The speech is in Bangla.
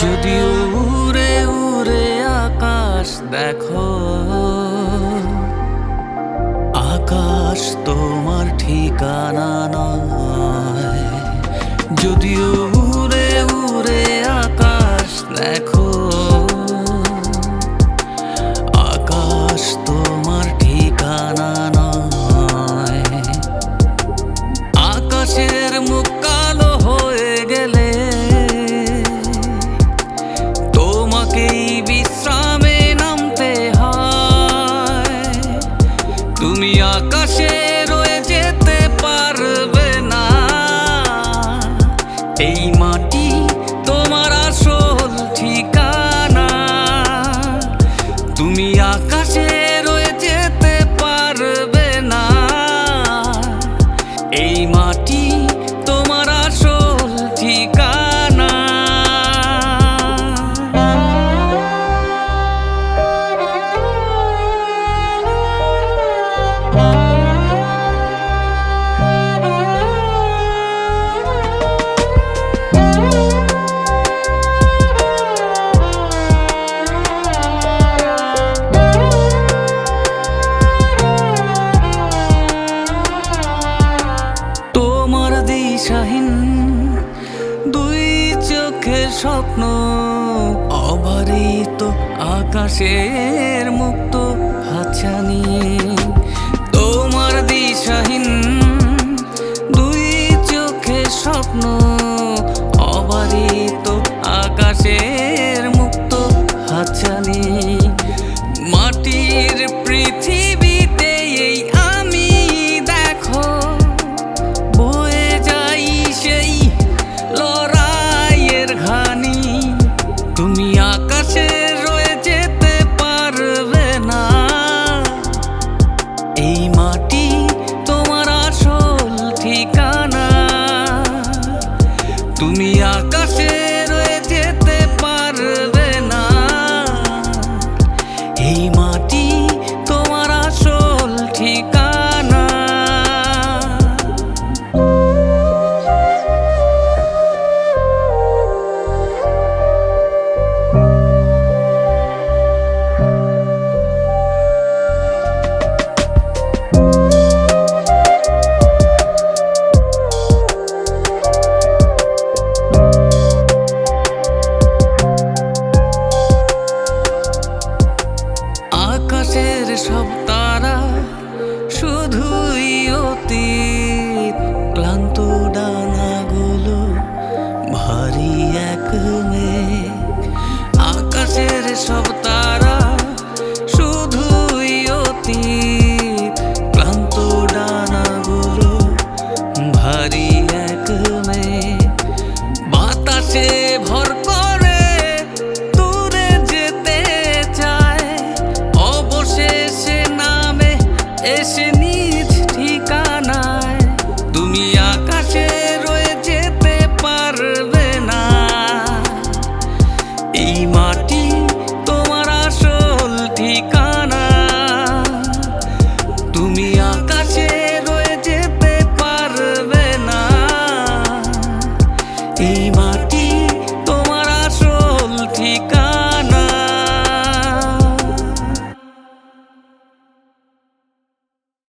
যদি উড়ে উড়ে আকাশ দেখো। আকাশ তোমার ঠিকানা নয়। যদিও এই মাটি তোমার আসল ঠিকানা। তুমি আকাশে স্বপ্ন। অবারিত আকাশের মুক্ত হাছানি তোমার দিশাহীন দুই চোখে স্বপ্ন। অবারিত আকাশের মুক্ত হাছানি আকাশে আকাশের সব তারা শুধুই অতীত। ক্লান্ত ডানাগুলো ভারী এক আকাশের সব এসে নিজ ঠিকানায়। তুমি আকাশে রয়ে যেতে পারবে না। এই মাটি তোমার আসল ঠিকানা। তুমি আকাশে রয়ে যেতে পারবে না। এই মাটি তোমার আসল ঠিকানা।